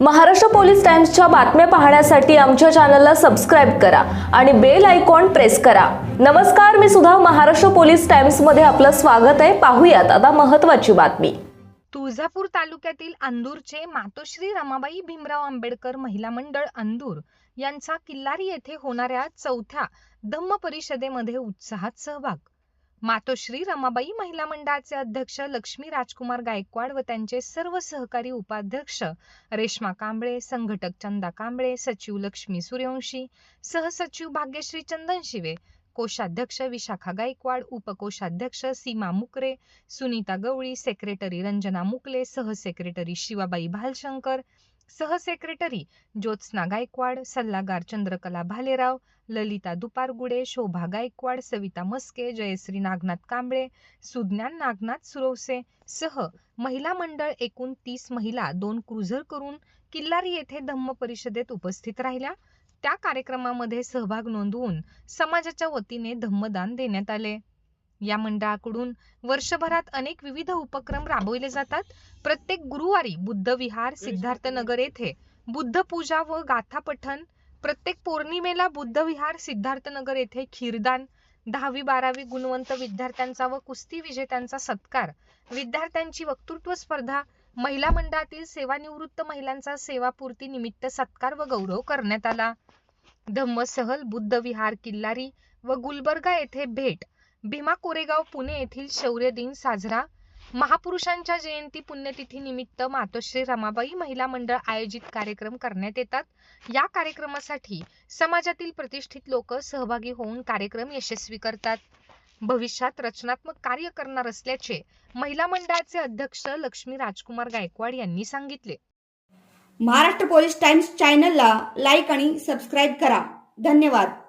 Maharashtra police टाइम्सच्या बातम्या पाहण्यासाठी आमच्या चॅनलला सबस्क्राईब करा आणि बेल आयकॉन प्रेस करा. नमस्कार मी सुद्धा महाराष्ट्र पोलीस टाइम्समध्ये आपलं स्वागत आहे. पाहूयात आता महत्वाची बातमी. तुळजापूर तालुक्यातील अंदूरचे मातोश्री रमाबाई भीमराव आंबेडकर महिला मंडळ अंदूर यांचा किल्लारी येथे होणाऱ्या चौथ्या धम्म परिषदेमध्ये उत्साहात सहभाग. मातोश्री रमाबाई महिला मंडळाचे अध्यक्ष लक्ष्मी राजकुमार गायकवाड व त्यांचे सर्व सहकारी उपाध्यक्ष रेश्मा कांबळे संघटक चंदा कांबळे सचिव लक्ष्मी सूर्यवंशी सहसचिव भाग्यश्री चंदन शिवे कोषाध्यक्ष विशाखा गायकवाड उपकोषाध्यक्ष सीमा मुकरे सुनीता गवळी सेक्रेटरी रंजना मुकले सहसेक्रेटरी शिवाबाई भालशंकर सहसेक्रेटरी ज्योत्स्ना गायकवाड सल्लागार चंद्रकला भालेराव ललिता दुपारगुडे शोभा गायकवाड सविता मस्के जयश्री नागनाथ कांबळे सुज्ञान नागनाथ सुरवसे सह महिला मंडळ एकूण तीस महिला दोन क्रुझर करून किल्लारी येथे धम्म परिषदेत उपस्थित राहिल्या. त्या कार्यक्रमामध्ये सहभाग नोंदवून समाजाच्या वतीने धम्मदान देण्यात आले. या मंडळाकडून वर्षभरात अनेक विविध उपक्रम राबवले जातात. प्रत्येक गुरुवारी बुद्ध विहार सिद्धार्थनगर येथे बुद्ध पूजा व गाथा पठण प्रत्येक पौर्णिमेला बुद्ध विहार सिद्धार्थनगर येथे खीरदान दहावी बारावी गुणवंत विद्यार्थ्यांचा व कुस्ती विजेत्यांचा सत्कार विद्यार्थ्यांची वक्तृत्व स्पर्धा महिला मंडळातील सेवानिवृत्त महिलांचा सेवापूर्ती निमित्त सत्कार व गौरव करण्यात आला. धम्म सहल बुद्ध विहार किल्लारी व गुलबर्गा येथे भेट भीमा कोरेगाव पुणे येथील शौर्य दिन साजरा. महापुरुषांच्या जयंती पुण्यतिथी निमित्त मातोश्री रमाबाई महिला मंडळ आयोजित कार्यक्रम करण्यात येतात. या कार्यक्रमासाठी समाजातील प्रतिष्ठित लोक सहभागी होऊन कार्यक्रम यशस्वी करतात. भविष्यात रचनात्मक कार्य करणार असल्याचे महिला मंडळाचे अध्यक्ष लक्ष्मी राजकुमार गायकवाड यांनी सांगितले. महाराष्ट्र पोलीस टाइम्स चॅनलला लाईक आणि सबस्क्राईब करा. धन्यवाद.